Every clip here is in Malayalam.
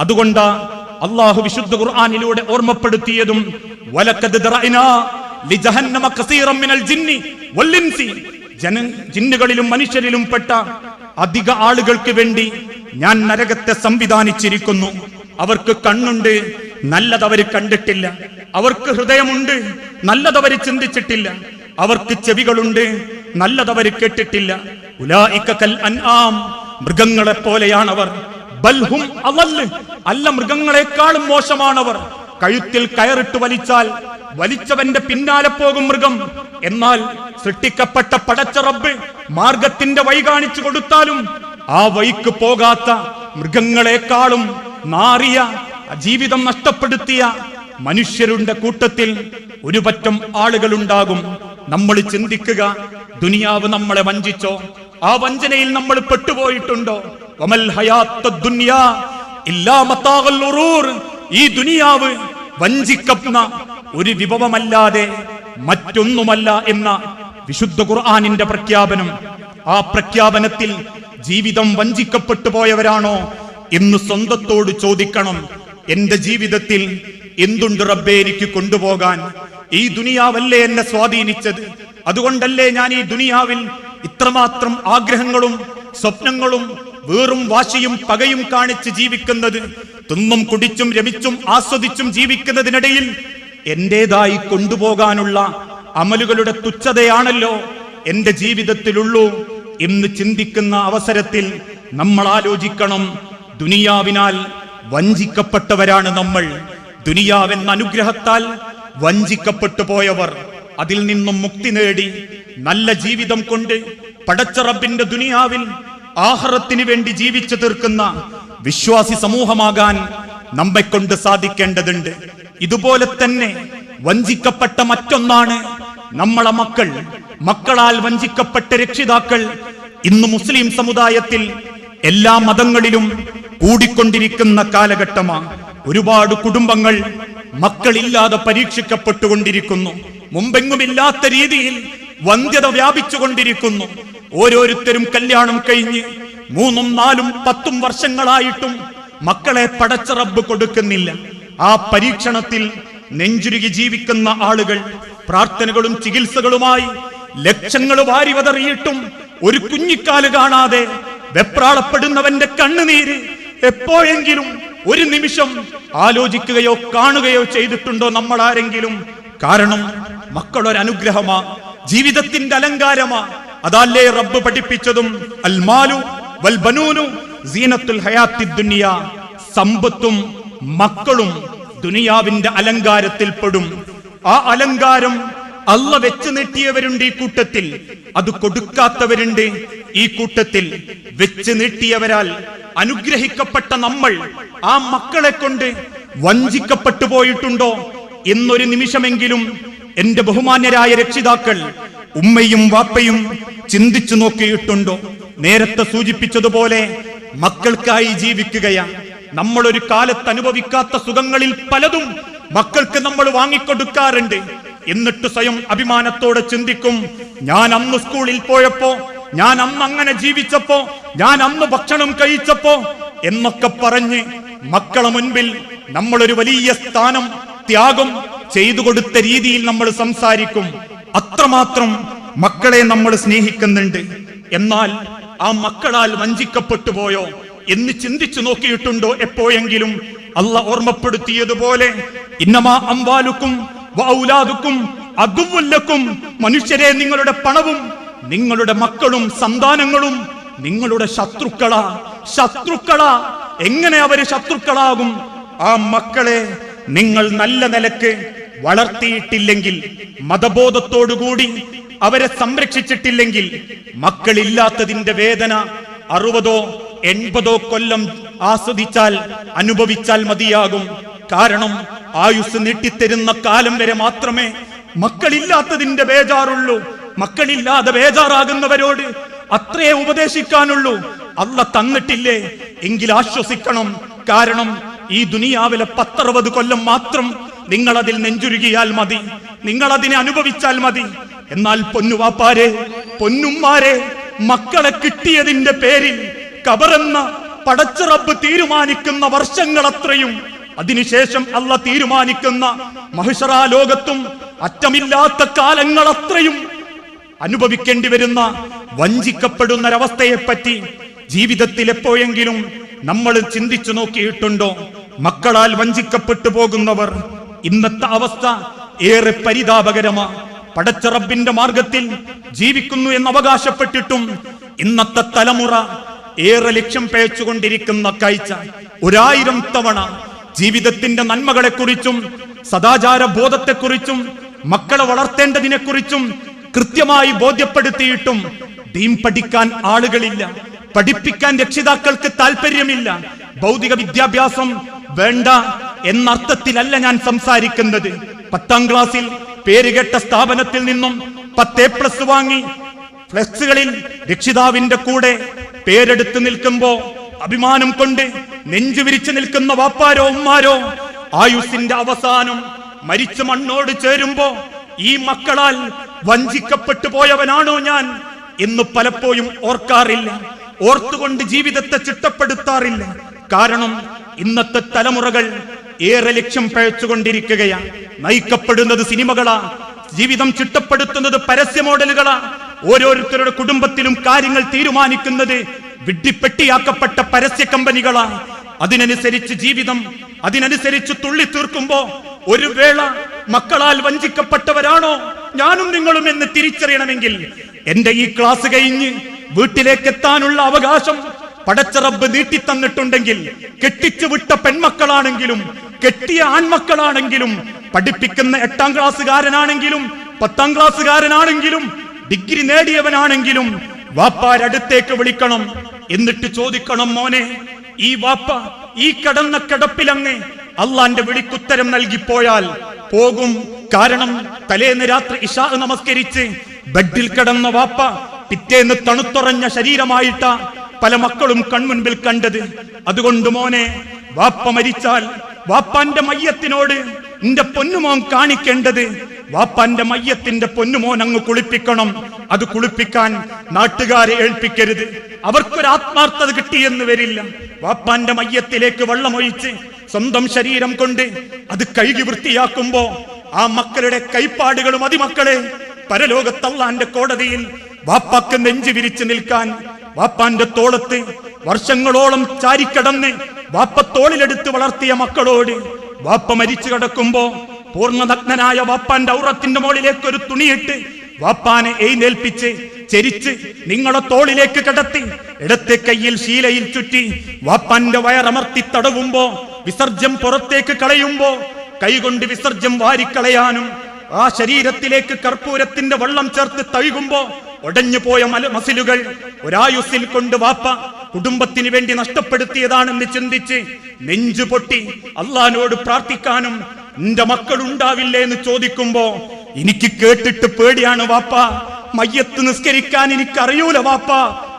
അതുകൊണ്ട് അള്ളാഹു വിശുദ്ധ ഖുർആാനിലൂടെ ഓർമ്മപ്പെടുത്തിയതും ജന ജിന്നുകളിലും മനുഷ്യരിലും പെട്ട അധിക ആളുകൾക്ക് വേണ്ടി ഞാൻ നരകത്തെ സംവിധാനിച്ചിരിക്കുന്നു. അവർക്ക് കണ്ണുണ്ട് നല്ലതവര് കണ്ടിട്ടില്ല. അവർക്ക് ഹൃദയമുണ്ട് നല്ലതവര് ചിന്തിച്ചിട്ടില്ല. അവർക്ക് ചെവികളുണ്ട് നല്ലതവര് കേട്ടിട്ടില്ല. ഉലായിക്കൽ അൻആം മൃഗങ്ങളെ പോലെയാണവർ ബൽഹും അവല്ല് അല്ല മൃഗങ്ങളെക്കാളും മോശമാണവർ. കഴുത്തിൽ കയറിട്ട് വലിച്ചാൽ വലിച്ചവന്റെ പിന്നാലെ പോകും മൃഗം. എന്നാൽ സൃഷ്ടിക്കപ്പെട്ട പടച്ച റബ്ബ് മാർഗത്തിന്റെ വഴി കാണിച്ചു കൊടുത്താലും ആ വഴിക്ക് പോകാത്ത മൃഗങ്ങളെക്കാളും നാറിയ ജീവിതം നഷ്ടപ്പെടുത്തിയ മനുഷ്യരുടെ കൂട്ടത്തിൽ ഒരുപറ്റം ആളുകളുണ്ടാകും. നമ്മൾ ചിന്തിക്കുക ദുനിയാവ് നമ്മളെ വഞ്ചിച്ചോ? ആ വഞ്ചനയിൽ നമ്മൾ പെട്ടുപോയിട്ടുണ്ടോ? ഈ ദുനിയാവ് വഞ്ചിക്കുന്ന ഒരു വിഭവമല്ലാതെ മറ്റൊന്നുമല്ല എന്ന വിശുദ്ധ ഖുർആാനിന്റെ പ്രഖ്യാപനം. ആ പ്രഖ്യാപനത്തിൽ ജീവിതം വഞ്ചിക്കപ്പെട്ടു പോയവരാണോ എന്ന് സ്വന്തത്തോട് ചോദിക്കണം. എന്റെ ജീവിതത്തിൽ എന്തുണ്ട് റബ്ബെ എനിക്ക് കൊണ്ടുപോകാൻ? ഈ ദുനിയാവല്ലേ എന്നെ സ്വാധീനിച്ചത്? അതുകൊണ്ടല്ലേ ഞാൻ ഈ ദുനിയാവിൽ ഇത്രമാത്രം ആഗ്രഹങ്ങളും സ്വപ്നങ്ങളും വേറും വാശിയും പകയും കാണിച്ച് ജീവിക്കുന്നത് തിന്നും കുടിച്ചും രമിച്ചും ആസ്വദിച്ചും ജീവിക്കുന്നതിനിടയിൽ എന്റേതായി കൊണ്ടുപോകാനുള്ള അമലുകളുടെ തുച്ഛതയാണല്ലോ എന്റെ ജീവിതത്തിലുള്ളൂ എന്ന് ചിന്തിക്കുന്ന അവസരത്തിൽ നമ്മൾ ആലോചിക്കണം. ദുനിയാവിനാൽ വഞ്ചിക്കപ്പെട്ടവരാണ് നമ്മൾ. ദുനിയാവെന്ന അനുഗ്രഹത്താൽ വഞ്ചിക്കപ്പെട്ടു പോയവർ. അതിൽ നിന്നും മുക്തി നേടി നല്ല ജീവിതം കൊണ്ട് പടച്ചറബിന്റെ ദുനിയാവിൽ ആഹ്റത്തിന് വേണ്ടി ജീവിച്ചു തീർക്കുന്ന വിശ്വാസി സമൂഹമാകാൻ നമ്മെ കൊണ്ട് സാധിക്കേണ്ടതുണ്ട്. ഇതുപോലെ തന്നെ വഞ്ചിക്കപ്പെട്ട മറ്റൊന്നാണ് നമ്മളെ മക്കൾ. മക്കളാൽ വഞ്ചിക്കപ്പെട്ട രക്ഷിതാക്കൾ ഇന്ന് മുസ്ലിം സമുദായത്തിൽ എല്ലാ മതങ്ങളിലും കൂടിക്കൊണ്ടിരിക്കുന്ന കാലഘട്ടമാണ്. ഒരുപാട് കുടുംബങ്ങൾ മക്കളില്ലാതെ പരീക്ഷിക്കപ്പെട്ടുകൊണ്ടിരിക്കുന്നു. മുമ്പെങ്ങുമില്ലാത്ത രീതിയിൽ വന്ധ്യത വ്യാപിച്ചുകൊണ്ടിരിക്കുന്നു. ഓരോരുത്തരും കല്യാണം കഴിഞ്ഞ് മൂന്നും നാലും പത്തും വർഷങ്ങളായിട്ടും മക്കളെ പടച്ച റബ്ബ് കൊടുക്കുന്നില്ല. ആ പരീക്ഷണത്തിൽ നെഞ്ചുരുകി ജീവിക്കുന്ന ആളുകൾ പ്രാർത്ഥനകളും ചികിത്സകളുമായി ലക്ഷങ്ങൾ വാരിവതറിയിട്ടും ഒരു കുഞ്ഞിക്കാൽ കാണാതെ വെപ്രാളപ്പെടുന്നവന്റെ കണ്ണുനീര് എപ്പോഴെങ്കിലും ഒരു നിമിഷം ആലോചിക്കുകയോ കാണുകയോ ചെയ്തിട്ടുണ്ടോ നമ്മൾ ആരെങ്കിലും കാരണം മക്കളൊരു അനുഗ്രഹമാ ജീവിതത്തിന്റെ അലങ്കാരമാ. അതല്ലേ റബ്ബ് പഠിപ്പിച്ചതും? അൽമാലു വൽ ബനൂനു സീനത്തുൽ ഹയാത്തി ദുനിയ. സമ്പത്തും മക്കളും ദുനിയാവിന്റെ അലങ്കാരത്തിൽ പെടും. ആ അലങ്കാരം അല്ല വെച്ച് നീട്ടിയവരുണ്ട് ഈ കൂട്ടത്തിൽ. അത് കൊടുക്കാത്തവരുണ്ട് ഈ കൂട്ടത്തിൽ. വെച്ച് നീട്ടിയവരാൽ അനുഗ്രഹിക്കപ്പെട്ട നമ്മൾ ആ മക്കളെ കൊണ്ട് വഞ്ചിക്കപ്പെട്ടു പോയിട്ടുണ്ടോ? എന്നൊരു നിമിഷമെങ്കിലും എന്റെ ബഹുമാന്യരായ രക്ഷിതാക്കൾ ഉമ്മയും വാപ്പയും ചിന്തിച്ചു നോക്കിയിട്ടുണ്ടോ? നേരത്തെ സൂചിപ്പിച്ചതുപോലെ മക്കൾക്കായി ജീവിക്കുകയാണ് നമ്മൾ ഒരു കാലത്ത് അനുഭവിക്കാത്ത സുഖങ്ങളിൽ പലതും മക്കൾക്ക് നമ്മൾ വാങ്ങിക്കൊടുക്കാറുണ്ട്. എന്നിട്ട് സ്വയം അഭിമാനത്തോടെ ചിന്തിക്കും ഞാൻ അന്ന് സ്കൂളിൽ പോയപ്പോ ഞാൻ അന്ന് അങ്ങനെ ജീവിച്ചപ്പോ ഞാൻ അന്ന് ഭക്ഷണം കഴിച്ചപ്പോ എന്നൊക്കെ പറഞ്ഞ് മക്കളെ മുൻപിൽ നമ്മളൊരു വലിയ സ്ഥാനം ത്യാഗം ചെയ്തു കൊടുത്ത രീതിയിൽ നമ്മൾ സംസാരിക്കും. അത്രമാത്രം മക്കളെ നമ്മൾ സ്നേഹിക്കുന്നുണ്ട്. എന്നാൽ ആ മക്കളാൽ വഞ്ചിക്കപ്പെട്ടു പോയോ എന്ന് ചിന്തിച്ചു നോക്കിയിട്ടുണ്ടോ എപ്പോഴെങ്കിലും? അല്ല ഓർമ്മപ്പെടുത്തിയതുപോലെ ഇന്നമാ അംവാലുക്കും വൗലാദുക്കും അതുവല്ലക്കും മനുഷ്യരെ നിങ്ങളുടെ പണവും നിങ്ങളുടെ മക്കളും സന്താനങ്ങളും നിങ്ങളുടെ ശത്രുക്കളാ ശത്രുക്കളാ എങ്ങനെ അവർ ശത്രുക്കളാകും? ആ മക്കളെ നിങ്ങൾ നല്ല നിലയ്ക്ക് വളർത്തിയിട്ടില്ലെങ്കിൽ മതബോധത്തോടുകൂടി അവരെ സംരക്ഷിച്ചിട്ടില്ലെങ്കിൽ മക്കളില്ലാത്തതിന്റെ വേദന അറുപതോ എൺപതോ കൊല്ലം ആസ്വദിച്ചാൽ അനുഭവിച്ചാൽ മതിയാകും. കാരണം ആയുസ് നീട്ടിത്തരുന്ന കാലം വരെ മാത്രമേ മക്കളില്ലാത്തതിന്റെ ബേജാറുള്ളൂ. മക്കളില്ലാതെ ബേജാറാകുന്നവരോട് അത്രേ ഉപദേശിക്കാനുള്ളൂ. അല്ല തന്നിട്ടില്ലേ? എങ്കിൽ ആശ്വസിക്കണം. കാരണം ഈ ദുനിയാവിലെ പത്തറുപത് കൊല്ലം മാത്രം നിങ്ങൾ അതിൽ നെഞ്ചുരുകിയാൽ മതി. നിങ്ങൾ അതിനെ അനുഭവിച്ചാൽ മതി. എന്നാൽ പൊന്നുവാപ്പാരെ പൊന്നുമ്മാരെ മക്കളെ കിട്ടിയതിന്റെ പേരിൽ കബറെന്ന പടച്ച റബ്ബ് തീരുമാനിക്കുന്ന വർഷങ്ങൾ അത്രയും അതിനുശേഷം അല്ല തീരുമാനിക്കുന്ന മഹിഷറാലോകത്തും അറ്റമില്ലാത്ത കാലങ്ങൾ അത്രയും അനുഭവിക്കേണ്ടി വരുന്ന വഞ്ചിക്കപ്പെടുന്നൊരവസ്ഥയെപ്പറ്റി ജീവിതത്തിൽ എപ്പോഴെങ്കിലും നമ്മൾ ചിന്തിച്ചു നോക്കിയിട്ടുണ്ടോ? മക്കളാൽ വഞ്ചിക്കപ്പെട്ടു പോകുന്നവർ ഇന്നത്തെ അവസ്ഥ ഏറെ പരിതാപകരമാണ് പടച്ചറബിന്റെ മാർഗത്തിൽ ജീവിക്കുന്നു എന്ന് അവകാശപ്പെട്ടിട്ടും ഇന്നത്തെ തലമുറ ഏറെ ലക്ഷ്യം പേച്ചുകൊണ്ടിരിക്കുന്ന കാഴ്ച. ഒരായിരം തവണ ജീവിതത്തിന്റെ നന്മകളെക്കുറിച്ചും സദാചാര ബോധത്തെക്കുറിച്ചും മക്കളെ വളർത്തേണ്ടതിനെക്കുറിച്ചും കൃത്യമായി ബോധ്യപ്പെടുത്തിയിട്ടും ദീൻ പഠിക്കാൻ ആളുകളില്ല. പഠിപ്പിക്കാൻ രക്ഷിതാക്കൾക്ക് താല്പര്യമില്ല ഭൗതിക വിദ്യാഭ്യാസം വേണ്ട. എന്നർത്ഥത്തിലല്ല ഞാൻ സംസാരിക്കുന്നത്. പത്താം ക്ലാസ്സിൽ പേരുകെട്ട സ്ഥാപനത്തിൽ നിന്നും പത്ത് എ പ്ലസ് വാങ്ങി ഫ്ലെക്സുകളിൽ രക്ഷിതാവിന്റെ കൂടെ പേരെടുത്ത് നിൽക്കുമ്പോ അഭിമാനം കൊണ്ട് നെഞ്ചു വിരിച്ചു നിൽക്കുന്ന വാപ്പാരോ ഉമ്മാരോ ആയുസിന്റെ അവസാനം മരിച്ച മണ്ണോട് ചേരുമ്പോ ഈ മക്കളാൽ വഞ്ചിക്കപ്പെട്ടു പോയവനാണോ ഞാൻ എന്ന് പലപ്പോഴും ഓർക്കാറില്ല. ഓർത്തുകൊണ്ട് ജീവിതത്തെ ചിട്ടപ്പെടുത്താറില്ല. കാരണം ഇന്നത്തെ തലമുറകൾ ഏറെ ലക്ഷ്യം പഴച്ചുകൊണ്ടിരിക്കുകയാണ് നയിക്കപ്പെടുന്നത് സിനിമകളാ. ജീവിതം ചിട്ടപ്പെടുത്തുന്നത് പരസ്യ മോഡലുകളാ. ഓരോരുത്തരുടെ കുടുംബത്തിലും കാര്യങ്ങൾ തീരുമാനിക്കുന്നത് വിഡ്ഢിപ്പെട്ടിയാക്കപ്പെട്ട പരസ്യ കമ്പനികളാ. അതിനനുസരിച്ച് ജീവിതം അതിനനുസരിച്ച് തുള്ളി തീർക്കുമ്പോ ഒരു വേള മക്കളാൽ വഞ്ചിക്കപ്പെട്ടവരാണോ? ഞാനും നിങ്ങളും എന്ന് തിരിച്ചറിയണമെങ്കിൽ എന്റെ ഈ ക്ലാസ് കഴിഞ്ഞ് വീട്ടിലേക്ക് എത്താനുള്ള അവകാശം പടച്ച റബ്ബ് നീട്ടിത്തന്നിട്ടുണ്ടെങ്കിൽ കെട്ടിച്ചു വിട്ട പെൺമക്കളാണെങ്കിലും കെട്ടിയ ആൺമക്കളാണെങ്കിലും പഠിപ്പിക്കുന്ന എട്ടാം ക്ലാസ്സുകാരനാണെങ്കിലും പത്താം ക്ലാസ്സുകാരനാണെങ്കിലും ഡിഗ്രി നേടിയവനാണെങ്കിലും വാപ്പാരടുത്തേക്ക് വിളിക്കണം. എന്നിട്ട് ചോദിക്കണം മോനെ ഈ വാപ്പ ഈ കടന്ന കിടപ്പിലങ്ങ് അള്ളാന്റെ വിളിക്കുത്തരം നൽകിപ്പോയാൽ പോകും. കാരണം തലേന്ന് രാത്രി ഇഷാ നമസ്കരിച്ച് ബെഡിൽ കിടന്ന വാപ്പ പിറ്റേന്ന് തണുത്തുറഞ്ഞ ശരീരമായിട്ട പല മക്കളും കൺമുൻപിൽ കണ്ടത്. അതുകൊണ്ട് മോനെ വാപ്പ മരിച്ചാൽ വാപ്പാന്റെ മയ്യത്തിനോട് നിന്റെ പൊന്നുമോൻ കാണിക്കേണ്ടത് വാപ്പാന്റെ മയ്യത്തിന്റെ പൊന്നുമോൻ അങ്ങ് കുളിപ്പിക്കണം. അത് കുളിപ്പിക്കാൻ നാട്ടുകാരെ ഏൽപ്പിക്കരുത്. അവർക്കൊരു ആത്മാർത്ഥത കിട്ടിയെന്ന് വരില്ല. വാപ്പാന്റെ മയ്യത്തിലേക്ക് വെള്ളമൊഴിച്ച് സ്വന്തം ശരീരം കൊണ്ട് അത് കഴുകി വൃത്തിയാക്കുമ്പോ ആ മക്കളുടെ കൈപ്പാടുകളും അതിമക്കളെ പരലോകത്തള്ളാന്റെ കോടതിയിൽ വാപ്പാക്ക് നെഞ്ചു വിരിച്ചു നിൽക്കാൻ വാപ്പാന്റെ തോളത്ത് വർഷങ്ങളോളം ചാരിക്കടന്ന് വാപ്പ തോളിലെടുത്ത് വളർത്തിയ മക്കളോട് വാപ്പ മരിച്ചു കിടക്കുമ്പോ പൂർണനഗ്നനായ വാപ്പാന്റെ ഔറത്തിന്റെ മുകളിലേക്ക് ഒരു തുണിയിട്ട് വാപ്പാനെ എഴുന്നേൽപ്പിച്ച് ചെരിച്ച് നിങ്ങളെ തോളിലേക്ക് കിടത്തി ഇടത്തെ കയ്യിൽ ശീലയിൽ ചുറ്റി വാപ്പാന്റെ വയറമർത്തി തടവുമ്പോ വിസർജ്യം പുറത്തേക്ക് കളയുമ്പോ കൈകൊണ്ട് വിസർജ്യം വാരിക്കളയാനും ആ ശരീരത്തിലേക്ക് കർപ്പൂരത്തിന്റെ വെള്ളം ചേർത്ത് തഴുകുമ്പോ ഒടഞ്ഞു പോയ മല മസിലുകൾ ഒരായുസിൽ കൊണ്ട് വാപ്പ കുടുംബത്തിന് വേണ്ടി നഷ്ടപ്പെടുത്തിയതാണെന്ന് ചിന്തിച്ച് നെഞ്ചു പൊട്ടി അള്ളഹാനോട് പ്രാർത്ഥിക്കാനും മക്കൾ ഉണ്ടാവില്ലേ എന്ന് ചോദിക്കുമ്പോ എനിക്ക് കേട്ടിട്ട് പേടിയാണ് വാപ്പ. മയ്യത്ത് നിസ്കരിക്കാൻ എനിക്ക് അറിയൂല വാപ്പ.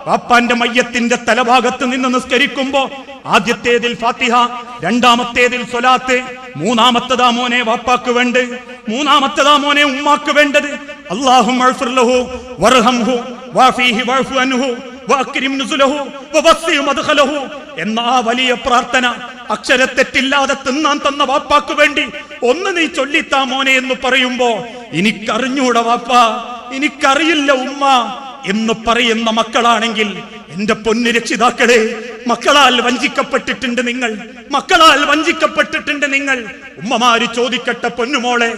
വാപ്പാന്റെ മയ്യത്തിന്റെ തലഭാഗത്ത് നിന്ന് നിസ്കരിക്കുമ്പോ ആദ്യത്തേതിൽ ഫാത്തിഹ രണ്ടാമത്തേതിൽ സ്വലാത്ത് മൂന്നാമത്തതാ മോനെ വാപ്പാക്ക് വേണ്ട മൂന്നാമത്തതാ മോനെ ഉമ്മാക്ക് വേണ്ടത്. എന്ന ആ വലിയ പ്രാർത്ഥന അക്ഷരത്തെറ്റില്ലാതെ തിന്നാൻ തന്ന വാപ്പാക്ക് വേണ്ടി ഒന്ന് നീ ചൊല്ലിത്താ മോനെ എന്ന് പറയുമ്പോ എനിക്കറിഞ്ഞൂട വാപ്പ എനിക്കറിയില്ല ഉമ്മ എന്ന് പറയുന്ന മക്കളാണെങ്കിൽ എന്റെ പൊന്നു രക്ഷിതാക്കളെ മക്കളാൽ വഞ്ചിക്കപ്പെട്ടിട്ടുണ്ട് നിങ്ങൾ മക്കളാൽ വഞ്ചിക്കപ്പെട്ടിട്ടുണ്ട് നിങ്ങൾ. ഉമ്മമാര് ചോദിക്കട്ടെ പൊന്നുമോളെ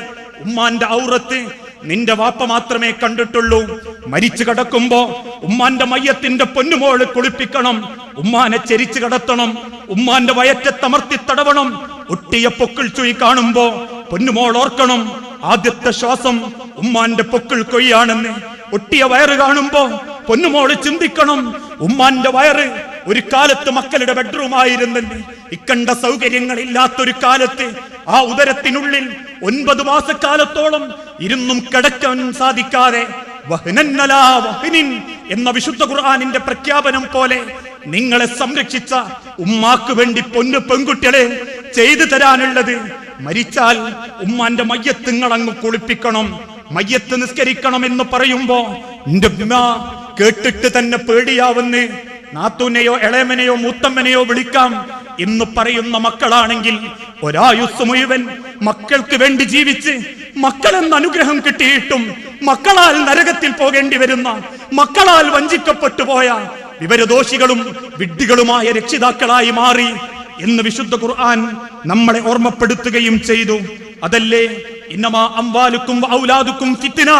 ഉമ്മാന്റെ ഔറത്ത് നിന്റെ വാപ്പ മാത്രമേ കണ്ടിട്ടുള്ളൂ. മരിച്ചു കിടക്കുമ്പോ ഉമ്മാന്റെ മയ്യത്തിന്റെ പൊന്നുമോൾ കുളിപ്പിക്കണം. ഉമ്മാനെ ചെരിച്ചു കിടത്തണം. ഉമ്മാന്റെ വയറ്റത്തമർത്തി തടവണം. ഒട്ടിയ പൊക്കിൾ ചുയി കാണുമ്പോ പൊന്നുമോൾ ഓർക്കണം. ആദ്യത്തെ ശ്വാസം ഉമ്മാന്റെ പൊക്കിൾ കൊയ്യാണെന്ന്. ഒട്ടിയ വയറ് കാണുമ്പോ പൊന്നുമോൾ ചിന്തിക്കണം. ഉമ്മാന്റെ വയറ് ഒരു കാലത്ത് മക്കളുടെ ബെഡ്റൂം ആയിരുന്നെന്ന് ഇക്കണ്ട സൗകര്യങ്ങളില്ലാത്തൊരു കാലത്ത് ആ ഉദരത്തിനുള്ളിൽ ഒൻപത് മാസക്കാലത്തോളം ഇരുന്നും കിടക്കാൻ സാധിക്കാതെ എന്ന വിശുദ്ധ ഖുർആാനിന്റെ പ്രഖ്യാപനം പോലെ നിങ്ങളെ സംരക്ഷിച്ച ഉമ്മാക്ക് വേണ്ടി പൊന്നു പെൺകുട്ടികളെ ചെയ്തു തരാനുള്ളത് മരിച്ചാൽ ഉമ്മാന്റെ മയ്യത്ത് നിങ്ങളങ്ങ് കുളിപ്പിക്കണം മയ്യത്ത് നിസ്കരിക്കണം എന്ന് പറയുമ്പോ കേട്ടിട്ട് തന്നെ പേടിയാവുന്ന്. നാത്തൂനെയോ ഇളയമനെയോ മൂത്തമ്മനെയോ വിളിക്കാം എന്ന് പറയുന്ന മക്കളാണെങ്കിൽ ഒരായുസ് മുഴുവൻ മക്കൾക്ക് വേണ്ടി ജീവിച്ച് മക്കളെന്ന അനുഗ്രഹം കിട്ടിയിട്ടും മക്കളാൽ നരകത്തിൽ പോകേണ്ടി വരുന്ന മക്കളാൽ വഞ്ചിക്കപ്പെട്ടു പോയ വിവരദോഷികളും വിഡ്ഢികളുമായ രക്ഷിതാക്കളായി മാറി എന്ന് വിശുദ്ധ ഖുർആൻ നമ്മളെ ഓർമ്മപ്പെടുത്തുകയും ചെയ്തു. അതല്ലേ? ഇന്നമാ അംവാലുക്കും ഔലാദുക്കും ഫിത്തിന.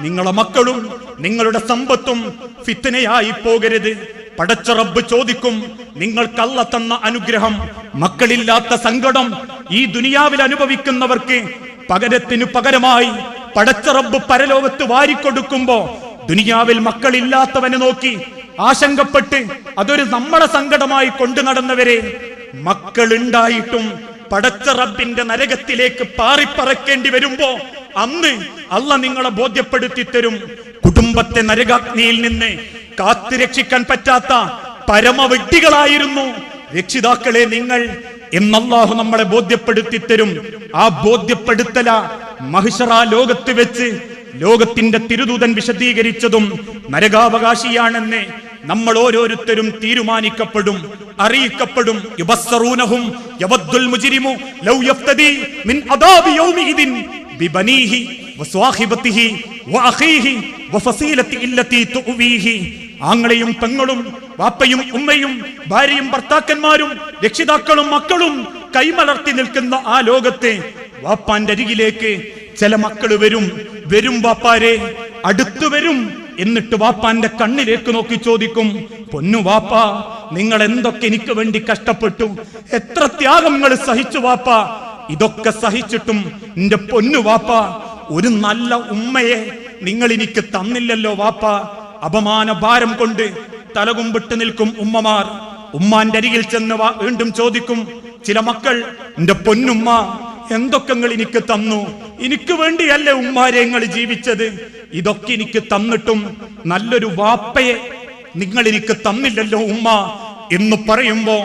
നിങ്ങളുടെ മക്കളും നിങ്ങളുടെ സമ്പത്തും ഫിത്തിനയായി പോകരുത്. പടച്ച റബ്ബ് ചോദിക്കും നിങ്ങൾക്കല്ല തന്ന അനുഗ്രഹം? മക്കളില്ലാത്ത സങ്കടം ഈ ദുനിയാവിൽ അനുഭവിക്കുന്നവർക്ക് പകരത്തിനു പകരമായി പടച്ച റബ്ബ് പരലോകത്ത് വാരിക്കൊടുക്കുമ്പോ ദുനിയാവിൽ മക്കളില്ലാത്തവനെ നോക്കി ആശങ്കപ്പെട്ട് അതൊരു നമ്മളെ സങ്കടമായി കൊണ്ടു നടന്നവരെ മക്കളുണ്ടായിട്ടും പടച്ച റബ്ബിന്റെ നരകത്തിലേക്ക് പാറിപ്പറക്കേണ്ടി വരുമ്പോ അന്ന് അല്ല നിങ്ങളെ ബോധ്യപ്പെടുത്തി തരും കുടുംബത്തെ നരകാഗ്നിയിൽ നിന്ന് കാത്തു രക്ഷിക്കാൻ പറ്റാത്ത പരമവ്യക്തികളായിരുന്നു രക്ഷിതാക്കളെ നിങ്ങൾ എന്നല്ലാഹു നമ്മളെ ബോധ്യപ്പെടുത്തി തരും ആ ബോധ്യപ്പെടുത്തല മഹിഷറ ലോകത്ത് വെച്ച് ലോകത്തിന്റെ തിരുദൂതൻ വിശദീകരിച്ചതും നരകാവകാശിയാണെന്ന് നമ്മൾ ഓരോരുത്തരും തീരുമാനിക്കപ്പെടും അറിയിക്കപ്പെടും. യുബസ്സറൂനഹും ലൗ യഫ്തദി മിൻ അദാബി യൗമിഹിദിൻ ബിബനീഹി വഅഖീഹി ആങ്ങളെയും പെങ്ങളും വാപ്പയും ഉമ്മയും ഭാര്യയും ഭർത്താക്കന്മാരും രക്ഷിതാക്കളും മക്കളും കൈമലർത്തി നിൽക്കുന്ന ആ ലോകത്തെ വാപ്പാന്റെ അരികിലേക്ക് ചില മക്കൾ വരും. വരും വാപ്പാരെ അടുത്തു വരും എന്നിട്ട് വാപ്പാന്റെ കണ്ണിലേക്ക് നോക്കി ചോദിക്കും പൊന്നു വാപ്പ നിങ്ങൾ എന്തൊക്കെ എനിക്ക് വേണ്ടി കഷ്ടപ്പെട്ടു? എത്ര ത്യാഗങ്ങൾ സഹിച്ചു വാപ്പ? ഇതൊക്കെ സഹിച്ചിട്ടും എന്റെ പൊന്നു വാപ്പ ഒരു നല്ല ഉമ്മയെ നിങ്ങൾ എനിക്ക് തന്നില്ലല്ലോ വാപ്പ. അപമാന ഭാരം കൊണ്ട് തലകുമ്പിട്ട് നിൽക്കും ഉമ്മമാർ. ഉമ്മാന്റെ അരികിൽ ചെന്ന് വീണ്ടും ചോദിക്കും ചില മക്കൾ എന്റെ പൊന്നുമ്മ എന്തൊക്കെ എനിക്ക് തന്നു? എനിക്ക് വേണ്ടിയല്ലേ ഉമ്മാരെ നിങ്ങൾ ജീവിച്ചത്? ഇതൊക്കെ എനിക്ക് തന്നിട്ടും നല്ലൊരു വാപ്പയെ നിങ്ങൾ എനിക്ക് തന്നില്ലല്ലോ ഉമ്മ. എന്ന് പറയുമ്പോ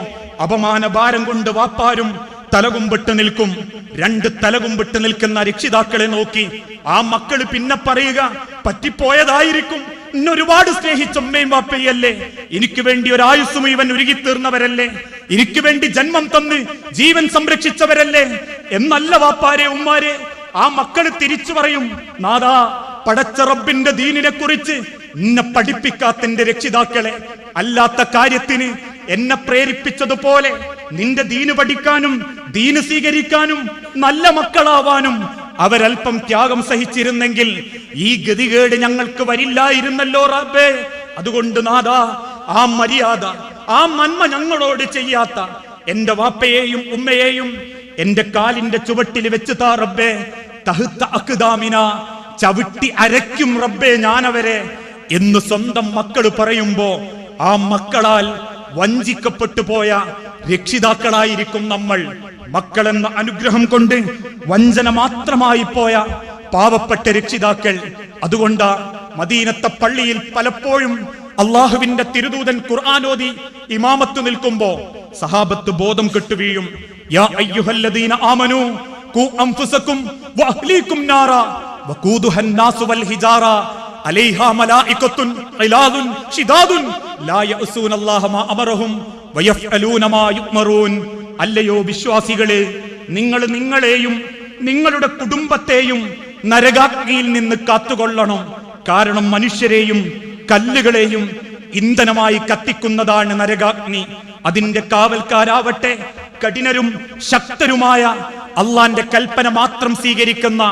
അപമാന ഭാരം കൊണ്ട് വാപ്പാരും തലകുമ്പിട്ട് നിൽക്കും. രണ്ട് തലകുമ്പിട്ട് നിൽക്കുന്ന രക്ഷിതാക്കളെ നോക്കി. ആ മക്കൾ പിന്നെ പറയുക പറ്റിപ്പോയതായിരിക്കും. എന്നെ ഒരുപാട് സ്നേഹിച്ച ഉമ്മയും വാപ്പയല്ലേ. എനിക്ക് വേണ്ടി ഒരു ആയുസ് മുഴുവൻ ഉരുകിത്തീർന്നവരല്ലേ. എനിക്ക് വേണ്ടി ജന്മം തന്ന് ജീവൻ സംരക്ഷിച്ചവരല്ലേ. എന്നല്ല വാപ്പാരെ ഉമ്മാരെ. ആ മക്കൾ തിരിച്ചു പറയും നാദാ പടച്ച റബ്ബിന്റെ ദീനിനെ കുറിച്ച് എന്നെ പഠിപ്പിക്കാത്തന്റെ രക്ഷിതാക്കളെ. അല്ലാത്ത കാര്യത്തിന് എന്നെ പ്രേരിപ്പിച്ചതുപോലെ നിന്റെ ദീന് പഠിക്കാനും ദീന് സ്വീകരിക്കാനും നല്ല മക്കളാവാനും അവരൽപ്പം ത്യാഗം സഹിച്ചിരുന്നെങ്കിൽ ഈ ഗതികേട് ഞങ്ങൾക്ക് വരില്ലായിരുന്നല്ലോ റാബേ അതുകൊണ്ട് നാദാ ആ മര്യാദ ആ നന്മ ഞങ്ങളോട് ചെയ്യാത്ത എന്റെ വാപ്പയെയും ഉമ്മയെയും എന്റെ കാലിന്റെ ചുവട്ടിൽ വെച്ച് താ റബ്ബേ. തഹുത്ത അക്ദാമിന ചവിട്ടി അരയ്ക്കും റബ്ബേ ഞാനവരെ എന്ന് സ്വന്തം മക്കൾ പറയുമ്പോ ആ മക്കളാൽ വഞ്ചിക്കപ്പെട്ടു പോയ രക്ഷിതാക്കളായിരിക്കും നമ്മൾ. മക്കളെന്ന അനുഗ്രഹം കൊണ്ട് വഞ്ചന മാത്രമായി പോയ പാവപ്പെട്ട രക്ഷിതാക്കൾ. അതുകൊണ്ട് മദീനത്തെ പള്ളിയിൽ പലപ്പോഴും അള്ളാഹുവിന്റെ തിരുദൂതൻ ഖുർആാനോദി ഇമാമത്ത് നിൽക്കുമ്പോ സഹാബത്ത് ബോധം കെട്ടുവീഴും യാ അയ്യുഹല്ലദീന ആമനു ഖു അംഫുസക്കും നാറ വഖൂദുഹൻ നാസു വൽ ഹിജാറ മലായികത്തുൻ മാ അമറഹും വയഫ്അലൂന മാ അല്ലയോ വിശ്വാസികളെ നിങ്ങൾ നിങ്ങളെയും നിങ്ങളുടെ കുടുംബത്തെയും നരകാഗ്നിയിൽ നിന്ന് കാത്തുകൊള്ളണം. കാരണം മനുഷ്യരെയും കല്ലുകളെയും ഇന്ധനമായി കത്തിക്കുന്നതാണ് നരകാഗ്നി. അതിന്റെ കാവൽക്കാരാവട്ടെ കഠിനരും ശക്തരുമായ അള്ളാന്റെ കൽപ്പന മാത്രം സ്വീകരിക്കുന്ന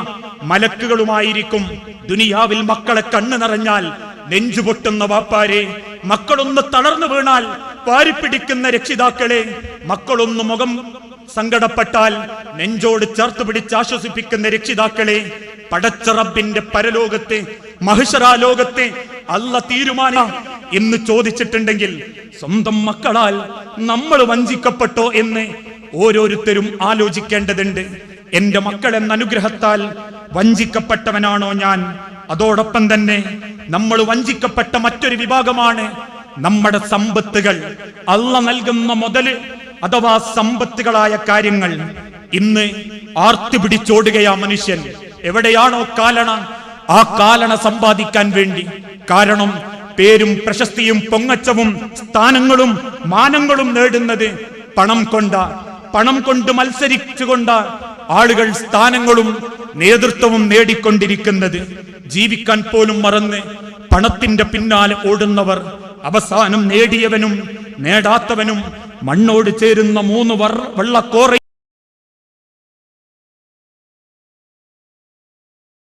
മലക്കുകളുമായിരിക്കും. ദുനിയാവിൽ മക്കളെ കണ്ണു നിറഞ്ഞാൽ നെഞ്ചുപൊട്ടുന്ന വാപ്പാരെ മക്കളൊന്ന് തളർന്നു വീണാൽ വാരിപ്പിടിക്കുന്ന രക്ഷിതാക്കളെ മക്കളൊന്ന് മുഖം സങ്കടപ്പെട്ടാൽ നെഞ്ചോട് ചേർത്ത് പിടിച്ച് ആശ്വസിപ്പിക്കുന്ന രക്ഷിതാക്കളെ പടച്ചറബിന്റെ പരലോകത്തെ മഹിഷറാലോകത്തെ അല്ല തീരുമാന എന്ന് ചോദിച്ചിട്ടുണ്ടെങ്കിൽ സ്വന്തം മക്കളാൽ നമ്മൾ വഞ്ചിക്കപ്പെട്ടോ എന്ന് ഓരോരുത്തരും ആലോചിക്കേണ്ടതുണ്ട്. എന്റെ മക്കൾ എന്ന അനുഗ്രഹത്താൽ വഞ്ചിക്കപ്പെട്ടവനാണോ ഞാൻ? അതോടൊപ്പം തന്നെ നമ്മൾ വഞ്ചിക്കപ്പെട്ട മറ്റൊരു വിഭാഗമാണ് നമ്മുടെ സമ്പത്തുകൾ. അള്ള നൽകുന്ന മുതൽ അഥവാ സമ്പത്തുകളായ കാര്യങ്ങൾ. ഇന്ന് ആർത്തി പിടിച്ചോടുകയാ മനുഷ്യൻ. എവിടെയാണോ കാലണ ആ കാലണ സമ്പാദിക്കാൻ വേണ്ടി. കാരണം പേരും പ്രശസ്തിയും പൊങ്ങച്ചവും സ്ഥാനങ്ങളും മാനങ്ങളും നേടുന്നത് പണം കൊണ്ട. പണം കൊണ്ട് മത്സരിച്ചുകൊണ്ട. ആളുകൾ സ്ഥാനങ്ങളും നേതൃത്വവും നേടിക്കൊണ്ടിരിക്കുന്നത് ജീവിക്കാൻ പോലും മറന്ന് പണത്തിന്റെ പിന്നാലെ ഓടുന്നവർ അവസാനം നേടിയവനും നേടാത്തവനും മണ്ണോട് ചേരുന്ന മൂന്ന് വർ വെള്ളക്കോറയിൽ